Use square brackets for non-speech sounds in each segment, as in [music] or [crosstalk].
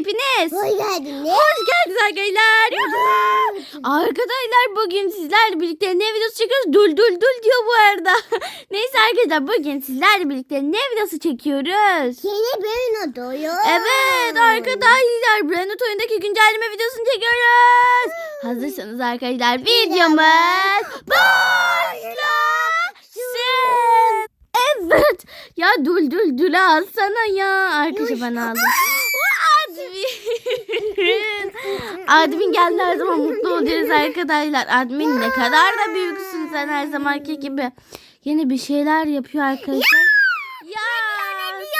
hepiniz. Hoş geldiniz. Hoş geldiniz arkadaşlar. Arkadaşlar bugün sizlerle birlikte ne videosu çekiyoruz? Dul dul dul diyor bu arada. [laughs] Neyse arkadaşlar bugün sizlerle birlikte ne videosu çekiyoruz? Yeni bir odaya. Evet arkadaşlar Brandon oyundaki güncelleme videosunu çekiyoruz. Hazırsanız arkadaşlar videomuz başlasın. Evet. Ya dul dul dul alsana ya. Arkadaşlar ben aldım. Admin. Admin geldi her zaman mutlu oluyoruz arkadaşlar. Admin ne kadar da büyüksün sen her zamanki gibi. Yeni bir şeyler yapıyor arkadaşlar. Ya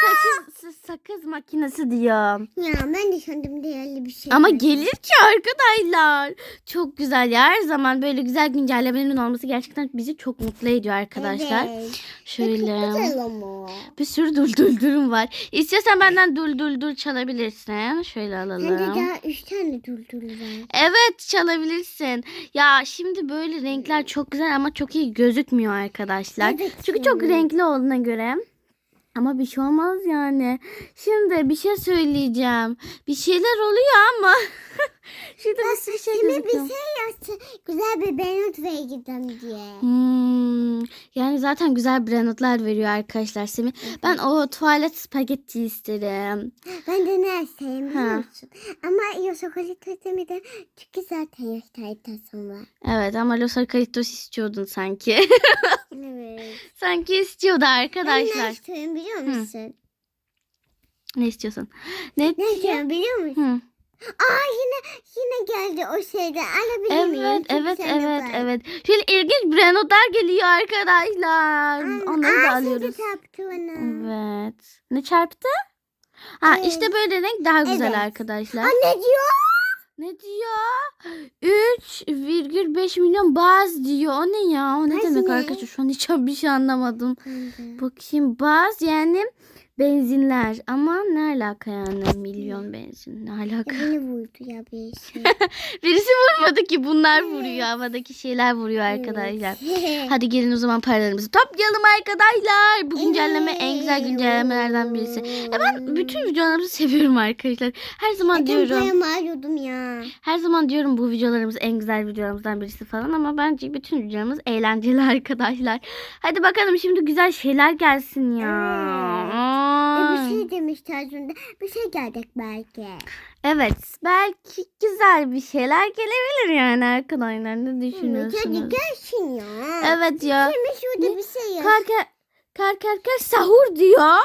sakız, sakız makinesi diyor. Ya ben de sandım değerli bir şey. Ama gelir ki arkadaşlar. Çok güzel ya. Her zaman böyle güzel güncellemelerin olması gerçekten bizi çok mutlu ediyor arkadaşlar. Evet. Şöyle. Çok güzel ama. Bir sürü dul dul durum var. İstiyorsan benden dul dul dul çalabilirsin. Şöyle Bende alalım. daha üç tane durduru var. Evet çalabilirsin. Ya şimdi böyle renkler çok güzel ama çok iyi gözükmüyor arkadaşlar. Evet Çünkü çok ya. renkli olduğuna göre. Ama bir şey olmaz yani. Şimdi bir şey söyleyeceğim. Bir şeyler oluyor ama. [laughs] Şurada bir sürü şey Şimdi bir gözüküyor. şey yapsa güzel bir Benut ve gidem diye. Hmm, yani zaten güzel brandlar veriyor arkadaşlar Semih. Ben o tuvalet spagetti isterim. Ben de ne Ha. musun? Ama Yosokolito demeden çünkü zaten yaş taytasım var. Evet ama Los Arcaitos istiyordun sanki. [laughs] Evet. sanki istiyordu Ben ne arkadaşlar. istiyorum biliyor musun? Ne istiyorsun? Ne? Ne istiyorum biliyor musun? Hı. Aa yine yine geldi o şeyden alabilir miyim? Evet, Çok evet, evet, evet. Şöyle ilginç brandlar geliyor arkadaşlar. Aa, Onları da aa, alıyoruz. çarptı bana. Evet. Ne çarptı? Ha Evet. işte böyle renk daha güzel Evet. arkadaşlar. Anne diyor. Ne diyor? 3,5 milyon baz diyor. O ne ya? O ne Baz demek ne? arkadaşlar? Şu an hiç bir şey anlamadım. Ben de. Bakayım baz yani benzinler. Ama ne alaka yani milyon benzin? Ne alaka? Ya beni vurdu ya bir şey. [laughs] Birisi vurmadı ki bunlar vuruyor. Havadaki şeyler vuruyor arkadaşlar. [laughs] Hadi gelin o zaman paralarımızı toplayalım arkadaşlar. Bu güncelleme en güzel güncellemelerden birisi. Ya ben bütün videolarımızı seviyorum arkadaşlar. Her zaman Ben diyorum. paramı arıyordum ya. Her zaman diyorum bu videolarımız en güzel videolarımızdan birisi falan ama bence bütün videolarımız eğlenceli [laughs] arkadaşlar. Hadi bakalım şimdi güzel şeyler gelsin ya. Evet. Şey demişti az önce. Bir şey gelecek belki. Evet belki güzel bir şeyler gelebilir yani arkadaşlar ne Evet, hadi düşünüyorsunuz? gelsin ya. Evet ya. Şimdi şurada bir şey yaz. Kar kar kar kar kar sahur diyor.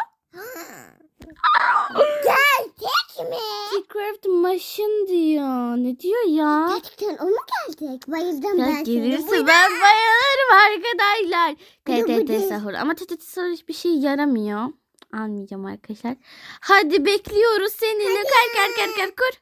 Gelecek mi? Secret machine diyor. Ne diyor ya? Gerçekten o mu gelecek? Bayıldım Ya ben gelirse ben bayılırım arkadaşlar. TTT sahur. Ama TTT sahur hiçbir şey yaramıyor. Almayacağım arkadaşlar. Hadi bekliyoruz seninle. Kar kar kar kar kur.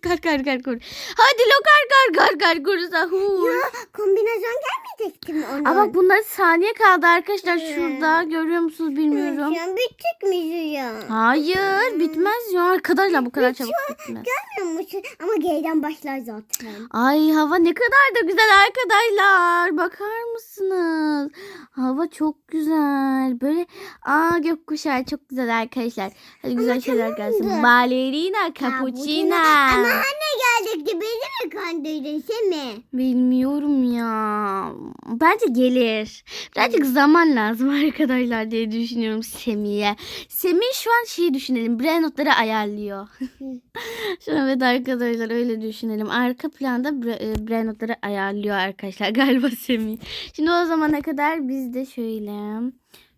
[laughs] kar kar kar kur. Hadi lo kar kar kar kar kur sahur. Ya kombinasyon gelmeyecekti mi onun? Ama bunlar saniye kaldı arkadaşlar Evet. şurada. Görüyor musunuz bilmiyorum. An bittik mi ya? Hayır bitmez ya arkadaşlar bu kadar çabuk bitmez. Görmüyor musun? Ama geriden başlar zaten. Ay hava ne kadar da güzel arkadaşlar. Bakar mısınız? Hava çok güzel. Böyle aa gökkuşağı çok güzel arkadaşlar. Hadi güzel şeyler gelsin. tamamdır. Ballerina, cappuccino. Ama anne gelecekti. Beni mi kandırdın sen mi? Bilmiyorum ya. Bence gelir. Birazcık zaman lazım [laughs] arkadaşlar diye düşünüyorum Semih'e. Semih şu an şeyi düşünelim. Brain notları ayarlıyor. [laughs] şu an evet arkadaşlar öyle düşünelim. Arka planda e, brain notları ayarlıyor arkadaşlar [laughs] galiba Semih. Şimdi o zamana kadar biz de şöyle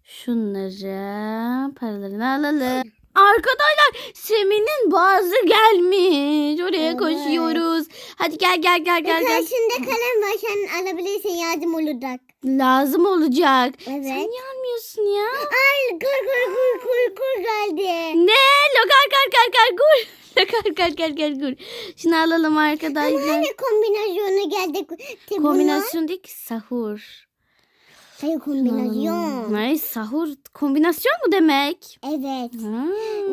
şunları paralarını alalım. Arkadaşlar Semih'in bazı gelmiş. Oraya Evet. koşuyoruz. Hadi gel gel gel gel gel. Karşında kalem var. Sen alabilirsin yardım olacak. Lazım olacak. Evet. Sen niye almıyorsun ya? Ay kur kur kur kur kur geldi. Ne? Lokal kar kar kar kur. [laughs] Lokal kar kar kar kur. Şunu alalım arkadaşlar. Hani kombinasyonu geldi. Kombinasyon değil ki sahur. Hayır kombinasyon. Ne sahur kombinasyon mu demek? Evet. Ha.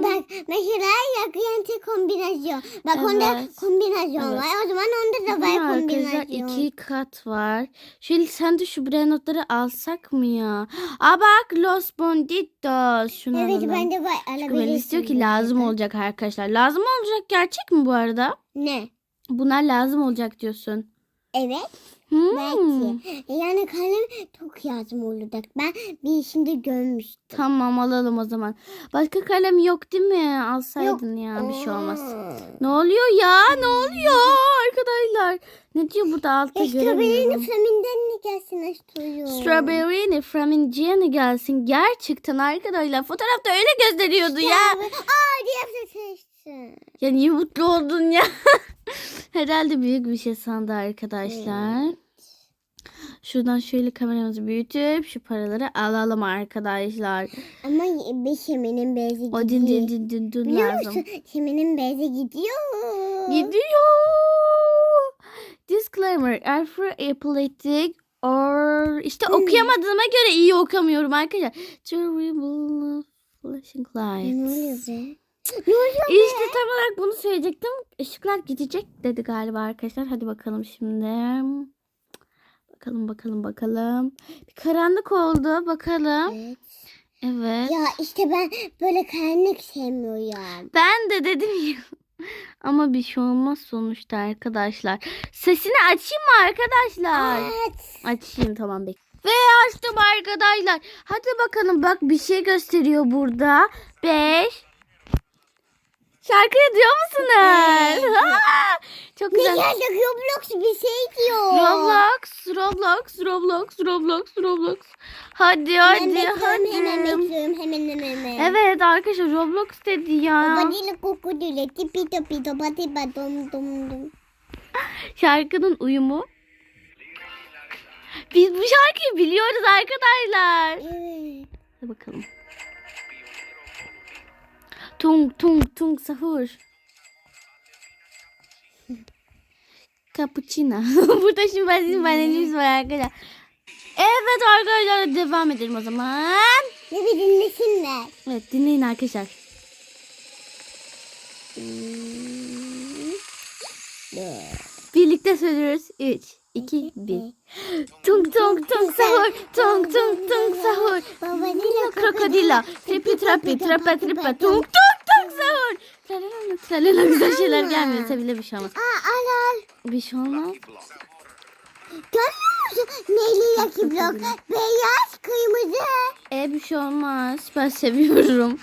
Bak mesela yakıyente kombinasyon. Bak onda Evet. kombinasyon Evet. var. O zaman onda da var Arkadaşlar kombinasyon. iki kat var. Şöyle sen de şu bre notları alsak mı ya? Aa bak Los Bonditos. Şunu Evet alalım. bende var. Çünkü. Melis diyor ki lazım olacak arkadaşlar. Lazım olacak gerçek mi bu arada? Ne? Bunlar lazım olacak diyorsun. Evet. Hmm. Belki. Yani kalem çok lazım olacak. Ben bir işimde görmüştüm. Tamam alalım o zaman. Başka kalem yok değil mi? Alsaydın ya bir şey olmaz. Ne oluyor ya? Ne oluyor arkadaşlar? Ne diyor burada altta Strawberry'nin göremiyorum. flaminden ne gelsin istiyorum. Strawberry'ni from Indiana gelsin. Gerçekten arkadaşlar fotoğrafta öyle gösteriyordu ya. Aa diye seçsin. Ya niye mutlu oldun ya? [laughs] Herhalde büyük bir şey sandı arkadaşlar. Şuradan şöyle kameramızı büyütüp şu paraları alalım arkadaşlar. Ama bir Şemi'nin bezi gidiyor. O din din din din din Biliyor lazım. musun? Şemi'nin bezi gidiyor. Gidiyor. Disclaimer. Epileptic or işte okuyamadığıma göre iyi okamıyorum arkadaşlar. Terrible flashing Ne lights. oluyor be? İşte tam olarak bunu söyleyecektim. Işıklar gidecek dedi galiba arkadaşlar. Hadi bakalım şimdi. Bakalım bakalım bakalım. Bir karanlık oldu. Bakalım. Evet. Evet. Ya işte ben böyle karanlık sevmiyorum. Ben de dedim ya. [laughs] Ama bir şey olmaz sonuçta arkadaşlar. Sesini açayım mı arkadaşlar? Evet. Açayım tamam bek. Ve açtım arkadaşlar. Hadi bakalım bak bir şey gösteriyor burada. 5 Şarkıyı diyor musunuz? Ha, Çok Ne güzel. Roblox bir şey diyor. Roblox, Roblox, Roblox, Roblox, Roblox. Hadi hadi Hemen bekliyorum hemen hadi. bekliyorum hemen hemen hemen. Evet arkadaşlar Roblox dedi ya. Babadili kukudile tipi topi topati dum dum dum. Şarkının uyumu. Biz bu şarkıyı biliyoruz arkadaşlar. Evet. Hadi bakalım. Tung tung tung sahur. [laughs] Cappuccino. [laughs] Burada şimdi ben sizin banelimiz var arkadaşlar. Evet arkadaşlar devam edelim o zaman. Ne bir dinlesinler. Evet dinleyin arkadaşlar. Birlikte söylüyoruz. 3, 2, 1. Tung tung tung sahur. Tung tung tung sahur. Babadili Krokodila. Tripi trapi trapa tripa tung tung. Tralala tralala güzel şeyler gelmiyorsa bile bir şey olmaz. Aa al al. Bir şey olmaz. Görüyor musun? Neyli yaki blok. [laughs] Beyaz kırmızı. E bir şey olmaz. Ben seviyorum.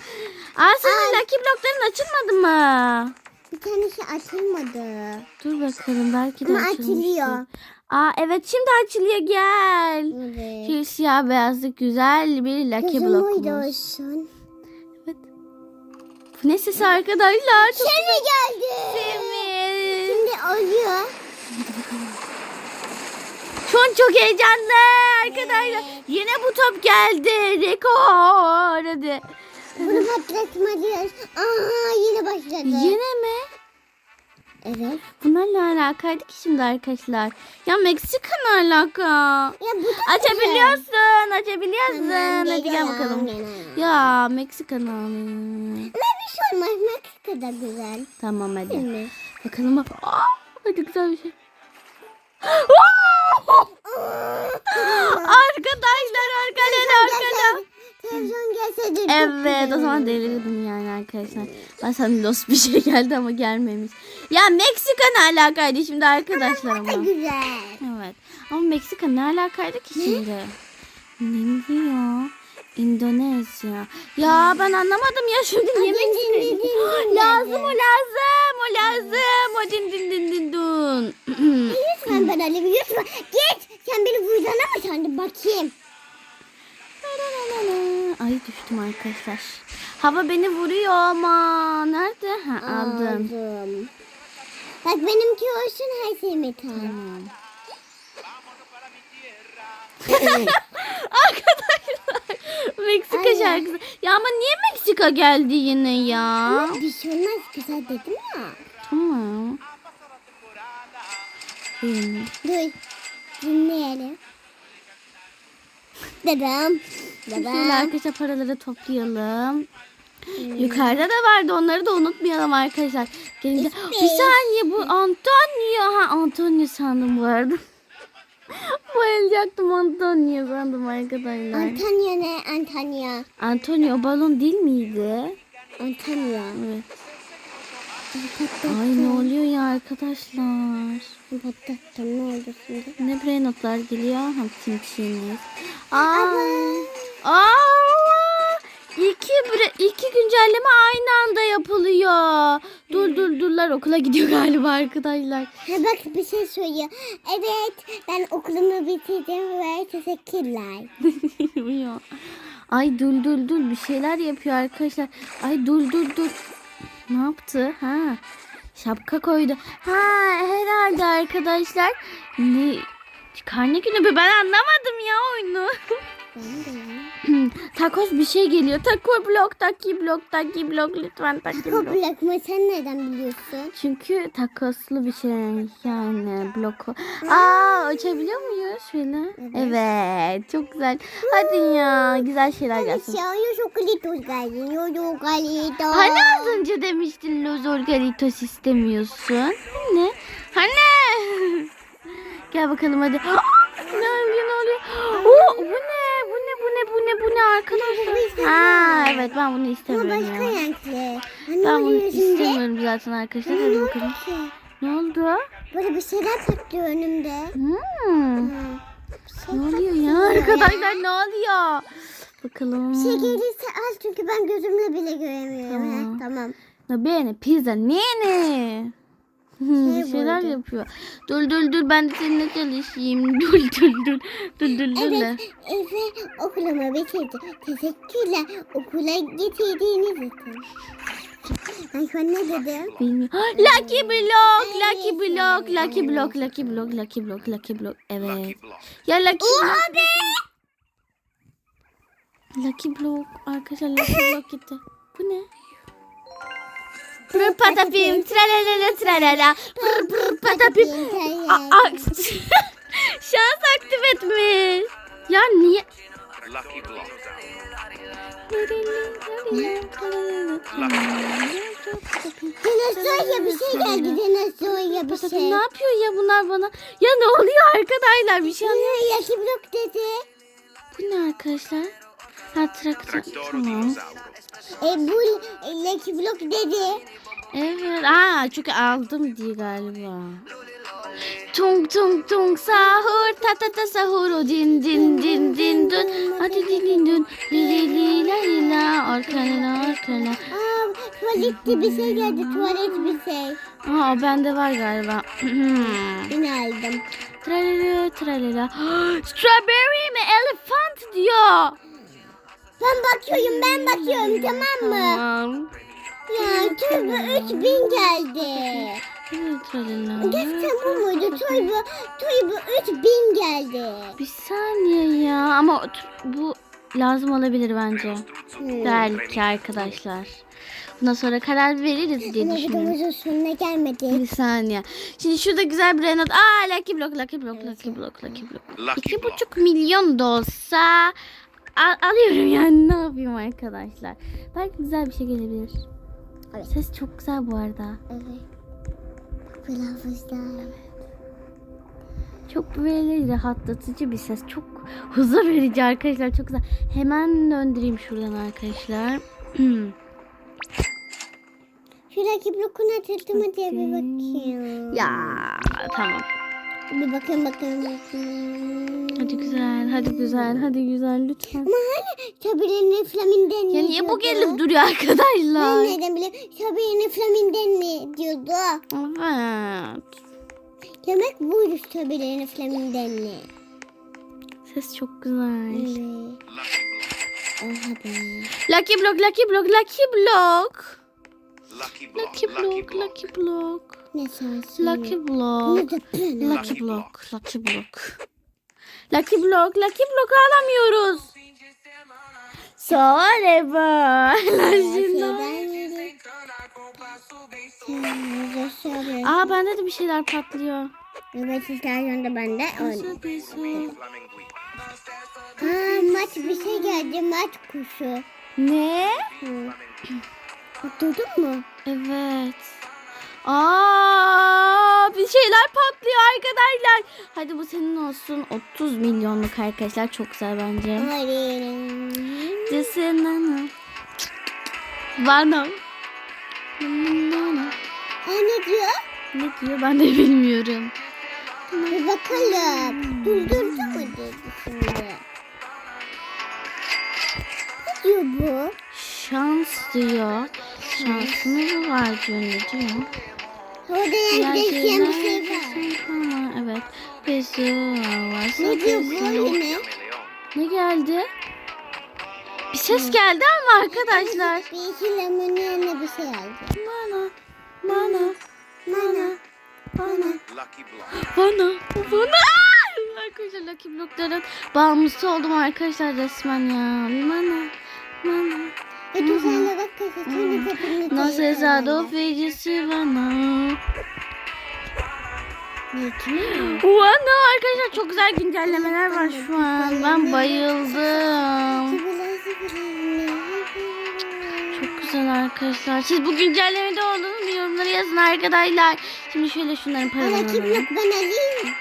Aa senin Lucky blokların açılmadı mı? Bir tanesi açılmadı. Dur bakalım belki de Ama açılmıştır. açılıyor. Aa evet şimdi açılıyor gel. Evet. Şu siyah beyazlık güzel bir Lucky Kızım uydu blokumuz. olsun. Bu ne sesi arkadaşlar? Çok Şimdi geldi. sevmiş. Şimdi oluyor. Şu an çok heyecanlı arkadaşlar. Yine bu top geldi. Rekor. Hadi. Bunu patlatmalıyız. Aa yine başladı. Yine mi? Evet. Bunlarla alakaydı ki şimdi arkadaşlar. Ya Meksika ne alaka? Ya bu da Açabiliyorsun. Açabiliyorsun. Tamam, Hadi gel bakalım. Geliyorum. Ya Meksika ne? Bir şey olmaz. Meksika da güzel. Tamam Değil hadi. mi? Bakalım bak. Aa, hadi güzel bir şey. [laughs] Arkadaşlar arkadaşlar arkadaşlar. Televizyon gelse de çok Evet o zaman delirdim yani arkadaşlar. Ben sandım Lost bir şey geldi ama gelmemiş. Ya Meksika ne alakaydı şimdi arkadaşlar da ama. güzel. Evet ama Meksika ne alakaydı ki şimdi? Ne diyor? İndonezya. Ya ben anlamadım ya şimdi niye din, din, Meksika? din, din, din Lazım o lazım o lazım o din din din din dun. Lütfen ben Ali lütfen. Git. Sen beni vuracaksın ama sen de bakayım. Ay düştüm arkadaşlar. Hava beni vuruyor ama. Nerede? Ha, aldım. Aldım. Bak benimki olsun her şeyimi tamam. Tamam. [laughs] Arkadaşlar Meksika Ay. şarkısı. Ya ama niye Meksika geldi yine ya? Bir şey olmaz güzel dedim ya. Tamam. Dur. Dinleyelim. Şöyle Dedim. arkadaşlar paraları toplayalım. Yukarıda da vardı onları da unutmayalım arkadaşlar. Gelin gel- İsmi. Bir saniye bu Antonio. Ha Antonio sandım bu arada. [laughs] Bayılacaktım Antonio sandım arkadaşlar. Antalya ne? Antalya. Antonio balon değil miydi? Antalya. Evet. Ay ne oluyor ya arkadaşlar? Patlattım ne oldu şimdi? Ne bre notlar geliyor? Ha kimçiniz. Aa. Aa. İki, bre, iki güncelleme aynı anda yapılıyor. Dur dur durlar okula gidiyor galiba arkadaşlar. Ha bak bir şey söylüyor. Evet ben okulumu bitirdim ve teşekkürler. [laughs] Ay dur dur dur bir şeyler yapıyor arkadaşlar. Ay dur dur dur. Yaptı? Ha. Şapka koydu. Ha herhalde arkadaşlar. Ne? Karne günü mü? Ben anlamadım ya oyunu. Ben de ya. [clears throat] Takos bir şey geliyor. Taco blok, taki blok, taki blok lütfen taki blok. Koplak mı sen nereden biliyorsun? Çünkü takoslu bir şey yani bloku. Aa açabiliyor muyuz şöyle? Evet. çok güzel. Hadi ya güzel şeyler gelsin. Geldi. Yo çokolitos. Hani az önce demiştin Los Orgalitos istemiyorsun? Hani? Hani? [laughs] Gel bakalım hadi. [gasps] ne oluyor ne oluyor? [gasps] Oo? Bu ne? Bu ne? Bu ne? Ne arkadaşlar? Ha evet ben bunu istemiyorum başka ya. renkli. Hani Ben bunu istemiyorum zaten arkadaşlar. Ne Hadi bakalım. ki? Ne oldu? Böyle bir şeyler patlıyor önümde. Hmm. Şey Ne oluyor ya arkadaşlar ne oluyor? Bakalım. Bir şey gelirse al çünkü ben gözümle bile göremiyorum. Tamam. Heh, tamam. Na bene pizza nene. Bir Şey şeyler buldum. yapıyor. Dur dur dur ben de seninle çalışayım. [laughs] Dur dur dur. Dur dur dur. Evet, evet okulumu bitirdim. Teşekkürler okula getirdiğiniz için. Şu an ne dedim? Bilmiyorum. Lucky block, lucky block, lucky block, lucky block, lucky block, lucky block. Evet. Ya lucky block. be! Lucky block. Arkadaşlar lucky block gitti. Bu ne? Pır patapim, tralala tralala. Pır pır patapim. [laughs] Şans aktif etmiş. Ya niye? Lucky block. Dinozor ya bir şey geldi. Dinozor ya bir şey. ne yapıyor ya bunlar bana? Ya ne oluyor arkadaşlar? Bir şey. Ne yaşı blok dedi. Bu ne arkadaşlar? Ha traktör. Tamam. E bu Lucky Block dedi. Evet. Aa çünkü aldım diye galiba. Tung tung tung sahur ta ta ta sahur o din din din din dün. Hadi din din dün. Li li li la li la arkana arkana. Aa bir şey geldi. Tuvalet bir şey. Aa bende var galiba. Yine aldım. Tralala tralala. [gasps] Strawberry mi? Elephant diyor. Ben bakıyorum ben bakıyorum tamam mı? Tamam. Ya turbo 3000 geldi. Gerçekten bu muydu? Turbo, turbo 3000 geldi. Bir saniye ya ama bu lazım olabilir bence. Hmm. Belki arkadaşlar. Bundan sonra karar veririz diye düşünüyorum. videomuzun sonuna gelmedi. Bir saniye. Şimdi şurada güzel bir renot. Aa Lucky Block, Lucky Block, Lucky Block, Lucky Block. Lucky İki buçuk milyon da olsa al- alıyorum yani ne yapayım arkadaşlar. Belki güzel bir şey gelebilir. Evet. Ses çok güzel bu arada. Evet. Kılavuzlar. Çok böyle rahatlatıcı bir ses. Çok huzur verici arkadaşlar. Çok güzel. Hemen döndüreyim şuradan arkadaşlar. Şuradaki blokun açıldı mı diye bir bakayım. ya tamam. Bir bakayım bakayım bakayım. Hadi güzel, hadi güzel, hadi güzel lütfen. Ama hani Sabire'nin flaminden Ya niye bu gelip duruyor Ben arkadaşlar? nereden bileyim? Sabire'nin flaminden ne diyordu? Evet. Demek buydu Sabire'nin flaminden ne? Ses çok güzel. Evet. Oha be. Lucky block, lucky block, lucky block. Lucky block. Lucky block, lucky block. Ne. Lucky block. Lucky block, lucky block. Lucky block, lucky block alamıyoruz. Sonra. Sen Aa bende de bir şeyler patlıyor. Evet istersen de bende. Şey? Aa, maç bir şey geldi. Maç kuşu. Ne? Hı. Duydun mu? Evet. Aa, bir şeyler patlıyor arkadaşlar. Hadi bu senin olsun. 30 milyonluk arkadaşlar. Çok güzel bence. Hayır. Desenana. Bana. Ha ne diyor? Ne diyor ben de bilmiyorum. Bir bakalım. Durdurdu mu dedi şimdi. Ne diyor bu? Şans diyor. Şansını mı var ne diyor? Orada değişen bir şey var. Ama evet. Pesi varsa Ne diyor bu? Leon. Ne geldi? Bir ses geldi ama arkadaşlar. Bir iki lemon yerine bir şey bana, Mana. bana, Lucky Block. bana, bana. Arkadaşlar Lucky Block'ların bağımlısı oldum arkadaşlar resmen ya. Bana, bana. Peki sen de bak kasetini kapını No cesado fecisi bana. Ne kimi? Bana arkadaşlar çok güzel güncellemeler var şu an. Ben bayıldım. Çok güzel arkadaşlar. Siz bu güncellemede olduğunu mu yorumlara yazın arkadaşlar. Şimdi şöyle şunların paralarını alalım. yok ben alayım.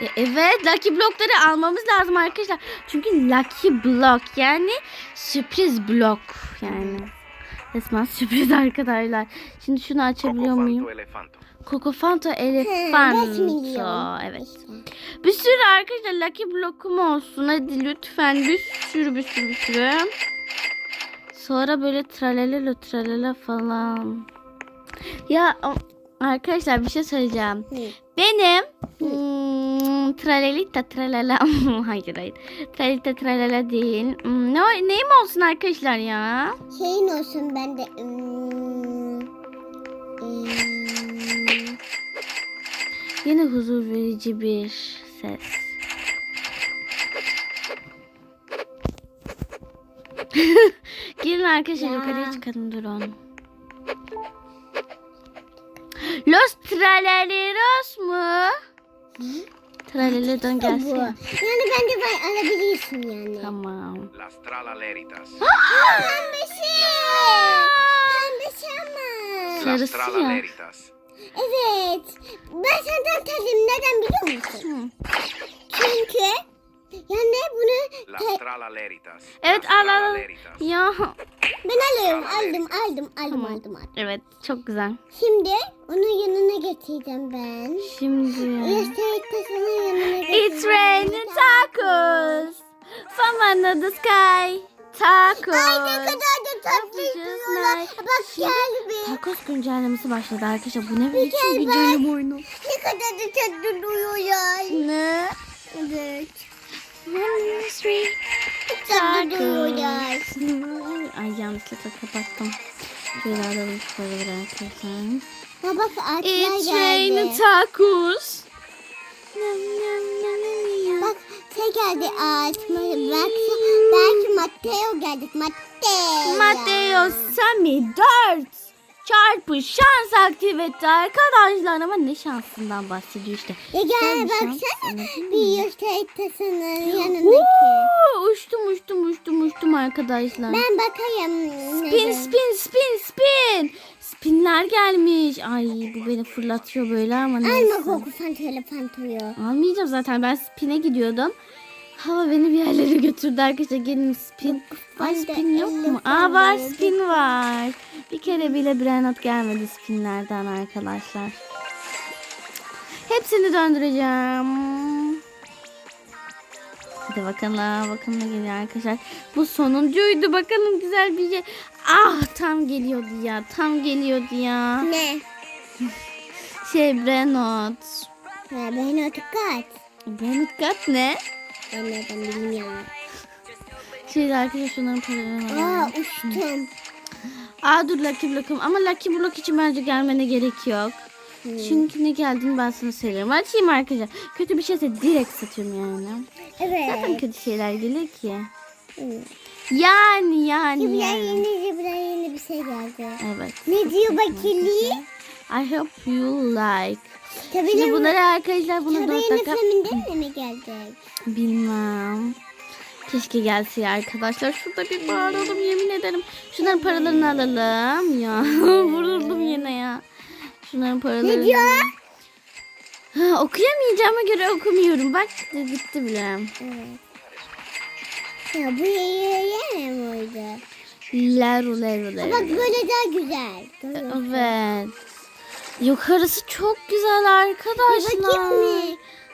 E, Evet Lucky Block'ları almamız lazım arkadaşlar. Çünkü Lucky Block yani sürpriz blok yani. Resmen [laughs] sürpriz arkadaşlar. Şimdi şunu açabiliyor muyum? Coco Fanta beş Elefanto. Evet. Bir sürü arkadaşlar Lucky Block'um olsun. Hadi lütfen bir sürü bir sürü bir sürü. Sonra böyle tralala tralala falan. Ya arkadaşlar bir şey söyleyeceğim. Benim hmm, tralalita tralala [laughs] hayır hayır. Tralita tralala değil. Hmm, ne, neyim olsun arkadaşlar ya? Şeyin olsun ben de. Hmm, hmm, Yine huzur verici bir ses. [laughs] Gelin arkadaşlar Ya. yukarıya çıkalım durun. Los Tralaleros mu? Tralale'den bu. gelsin. Yani bence ben alabilirsin yani. Tamam. Las Tralaleritas. Pembesi. Pembesi ama. Sarısı Las ya. Tralaleritas. Evet. Ben senden tadım neden biliyor musun? Hı. Çünkü yani bunu Las te- Tralaleritas. Evet al al. Ya. ben alıyorum aldım aldım aldım Tamam. aldım aldım. Evet çok güzel. Şimdi onun yanına getireceğim ben. Şimdi. Yaşayıp taşının yanına getireceğim. It's raining tacos from under the sky. Tacos. Ay ne kadar da tatlı diyorlar. Bak gel bir. Tacos güncellemesi başladı arkadaşlar. Bu ne biçim gel güncelleme oyunu? Ne kadar da tatlı duyuyorlar. Ne? Evet. Çok tatlı duyuyorlar. Ay yanlışlıkla kapattım. Şöyle alalım. Ha bak ağaçlar It's geldi. nam, nam. Bak şey geldi ağaçma. Belki, belki Matteo geldi. Matteo. Matteo Sami 4 çarpı şans aktivite arkadaşlar ama ne şansından bahsediyor işte. Ya gel bir şans baksana. Bir yaşayıp taşının yanındaki. Uuu, uçtum uçtum uçtum uçtum arkadaşlar. Ben bakayım. Spin spin spin spin. Spinler gelmiş. Ay bu beni fırlatıyor böyle ama Alma neyse. koku fantoyla fantoyu. Almayacağım zaten ben spin'e gidiyordum. Hava beni bir yerlere götürdü arkadaşlar. Gelin spin. Ay spin yok mu? Aa var spin var. Bir kere bile Brennot gelmedi spinlerden arkadaşlar. Hepsini döndüreceğim. Hadi bakalım. Bakalım ne geliyor arkadaşlar. Bu sonuncuydu. Bakalım güzel bir şey. Ah tam geliyordu ya. Tam geliyordu ya. Ne? Şey Brennot. Ha, ben o tıkat. Brennot kat ne? Ben nereden bilmiyorum. Şey arkadaşlar şunların paralarını Aa uçtum. Aa dur Lucky Block'um ama Lucky Block için bence gelmene gerek yok. Hmm. Çünkü ne geldiğini ben sana söyleyeyim. Açayım arkadaşlar. Kötü bir şeyse direkt satıyorum yani. Zaten Evet. kötü şeyler gelir ki. Hmm. Yani yani Cibra yani. yeni Cibra yeni bir şey geldi. Evet. Ne diyor bakayım? I hope you like. Tabii Şimdi bunları arkadaşlar bunu dört dakika filminden mi geldi? bilmem. Keşke gelse ya arkadaşlar. Şurada bir bağıralım yemin ederim. Şunların paralarını alalım. Ya [laughs] vuruldum yine ya. Şunların paralarını. Ne diyor? Ha, okuyamayacağıma göre okumuyorum. Bak gitti bile. Evet. Ya bu yer mi oydu? Leru leru leru. Bak böyle daha güzel. Evet. Yukarısı çok güzel arkadaşlar.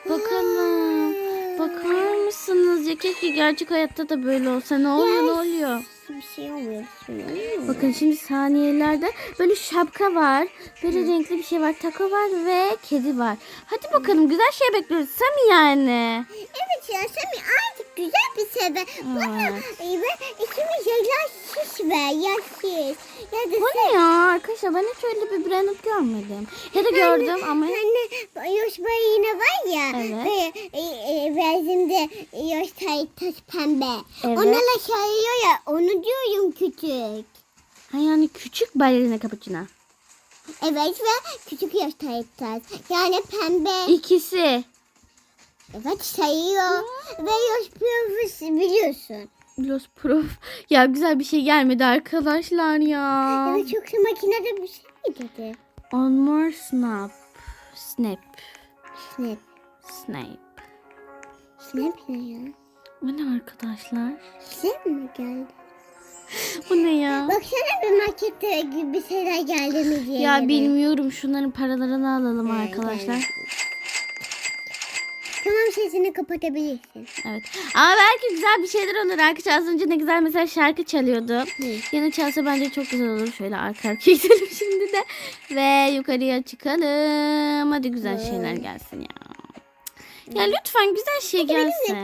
Bakalım. Bakar mısınız? Ya keşke gerçek hayatta da böyle olsa. Ne oluyor ne oluyor? Bir şey olmuyor. Bir şey. Bakın şimdi saniyelerde böyle şapka var. Böyle renkli bir şey var. Taco var ve kedi var. Hadi bakalım güzel şey bekliyoruz. Sami yani. Evet ya Sami artık güzel bir şey be. Bana e, ben içimiz yaş şiş be yaş şiş. Ya da Bu ne ya arkadaşlar ben hiç öyle bir brand görmedim. Ya da gördüm ama Hani yoş yine var ya. Evet. Ve e, e, verzimde yoş taş pembe. Evet. Onlarla şarıyor ya onu diyorum küçük. ha yani küçük balerina cappuccino. Evet ve küçük tay taş. Yani pembe. İkisi. Evet sayıyor. Ve yoş profes biliyorsun. Los Prof. Ya güzel bir şey gelmedi arkadaşlar ya. Evet yoksa makinede bir şey mi dedi? On more snap. Snap. Snap. Snape. Snap ne ya? Bu ne arkadaşlar? Snap mi geldi? Bu ne ya? Baksana bir markette gibi bir şeyler geldi mi diye. Ya bilmiyorum şunların paralarını alalım arkadaşlar. Tamam sesini kapatabilirsin. Evet. Ama belki güzel bir şeyler olur arkadaşlar. Az önce ne güzel mesela şarkı çalıyordu. Yine çalsa bence çok güzel olur. Şöyle arka arkaya [laughs] gidelim şimdi de. Ve yukarıya çıkalım. Hadi güzel şeyler gelsin ya. Ya lütfen güzel şey gelsin.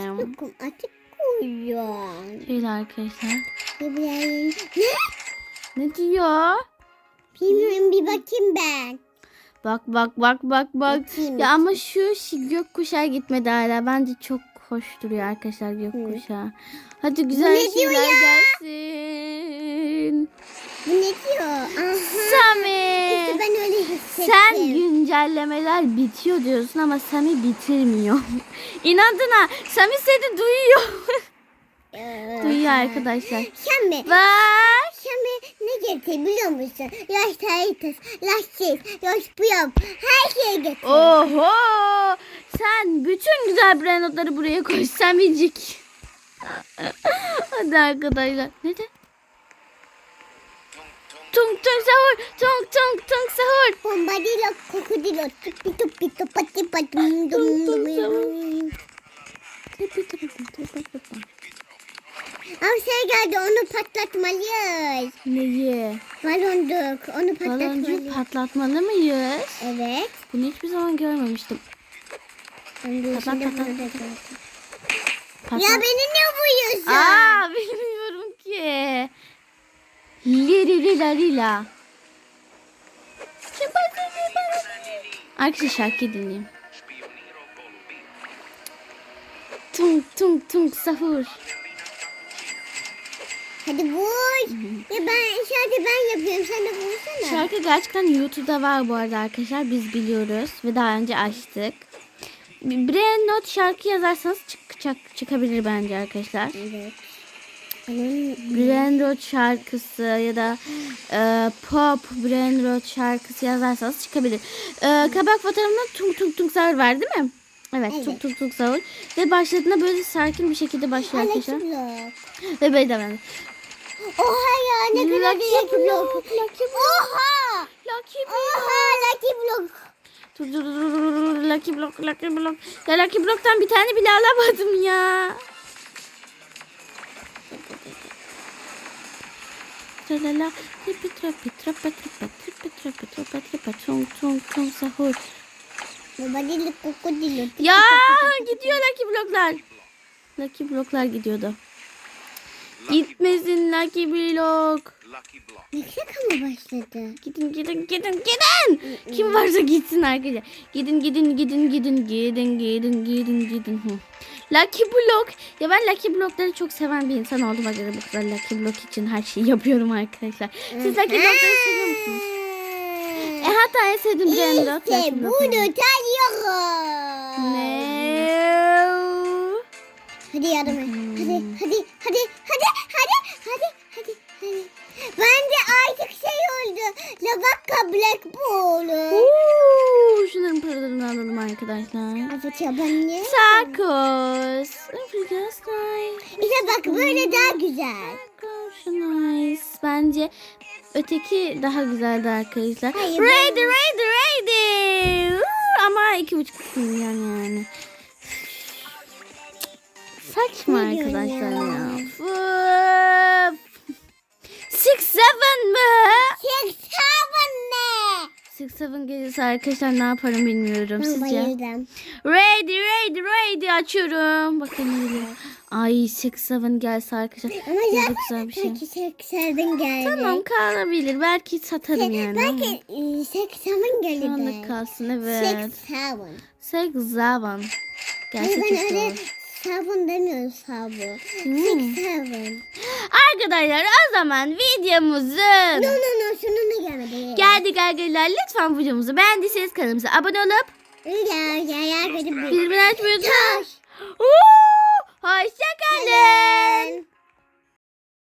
Açık koyuyor. Şöyle arkadaşlar. Ne diyor? Bilmiyorum bir bakayım ben. Bak bak bak bak bak. Bakayım, Ya ama şu gökkuşağı gitmedi hala. Bence çok hoş duruyor arkadaşlar gökkuşağı. Hadi güzel ne şeyler ya? gelsin. Bu ne diyor? Aha. Sami. İşte ben öyle hissettim. Sen güncellemeler bitiyor diyorsun ama Sami bitirmiyor. [laughs] İnadına Sami seni duyuyor. [laughs] Ee, duyuyor arkadaşlar. Sen mi? Bak. Sen ne getir biliyor musun? Yaş taritas, lastik, yaş bıyam. Her şeyi getir. Oho. Sen bütün güzel brandotları buraya koy Samicik. Hadi arkadaşlar. Ne de? Tung tung sahur. Tung tung tung sahur. Bombadilo, krokodilo, tupi tupi tupati pati dum Tum, tum, dum. Ama şey geldi onu patlatmalıyız. Neyi? Baloncuk onu Baloncuk patlatmalıyız. patlatmalı mıyız? Evet. Bunu hiçbir zaman görmemiştim. Ben Patlat, patlat, patlat. Patlat. Ya beni ne vuruyorsun? Aa [laughs] bilmiyorum ki. Lirili larila. Arkadaşlar şarkı dinleyeyim. Tung tung tung sahur. Hadi vur. Ya ben şarkı ben yapıyorum sen de vursana. Şarkı gerçekten YouTube'da var bu arada arkadaşlar. Biz biliyoruz ve daha önce açtık. Brain Note şarkı yazarsanız çıkacak, çıkabilir bence arkadaşlar. Evet. Brain Rot şarkısı ya da e, pop Brain Rot şarkısı yazarsanız çıkabilir. E, kabak fotoğrafında tung tung tung sahur var değil mi? Evet, Evet. tung tung tung sahur. Ve başladığında böyle sakin bir şekilde başlıyor arkadaşlar. Ve böyle devam. Oha ya ne kadar Lucky Lucky Block, Block. Lucky Oha. Lucky Oha Lucky Block. Dur dur dur dur, Lucky Block, Lucky Block. Ya Lucky Block'tan bir tane bile alamadım ya. Tralala, tipi trapi trapa tripa tripi trapi trapa tripa tung tung tung sahur. Babadillo krokodilo. Ya gidiyor Lucky Block'lar. Lucky Block'lar gidiyordu. Gitmesin Lucky Block. Lucky block. Meksika mı başladı? Gidin gidin gidin gidin. Kim varsa gitsin arkadaşlar. Gidin gidin gidin gidin gidin gidin gidin gidin. Lucky Block. Ya ben Lucky Block'ları çok seven bir insan olduğuma göre bu kadar Lucky Block için her şeyi yapıyorum arkadaşlar. Siz Lucky Block'ları seviyor musunuz? E hatta en sevdiğim Block İşte Lucky Block. bunu tanıyorum. Ne? Hadi yardım et. Hadi hadi hadi hadi hadi hadi hadi hadi. Bence artık şey oldu. Lavaka Black Ball. Oo, şunların paralarını alalım arkadaşlar. Ya ben ne? Arkadaşlar. İşte bak böyle daha güzel. Nice. Bence öteki daha güzeldi arkadaşlar. Hayır, ready, ben- ready, ready. Ama iki buçuk milyon yani. Saçma Ne arkadaşlar ya? ya. Fıf. Six seven mı? Six seven ne? Six seven gelirse arkadaşlar ne yaparım bilmiyorum. Sizce? bayıldım. Ready, ready, ready açıyorum. Bakın geliyor. Ay six seven gelse arkadaşlar. Ama Ne zaten güzel bir şey. belki six seven geldi. Tamam kalabilir. Belki satarım yani. ama. Belki e, six seven. Şu anda kalsın evet. Six seven. Six seven. Gelse ben çok öyle. Sabun demiyorum sabun. Hmm. Seven. Arkadaşlar o zaman videomuzun No no no şunun da gelmedi. geldik arkadaşlar. Lütfen videomuzu beğendiyseniz kanalımıza abone olup Ya ya ya bildirimleri açmayı unutmayın. Hoşçakalın.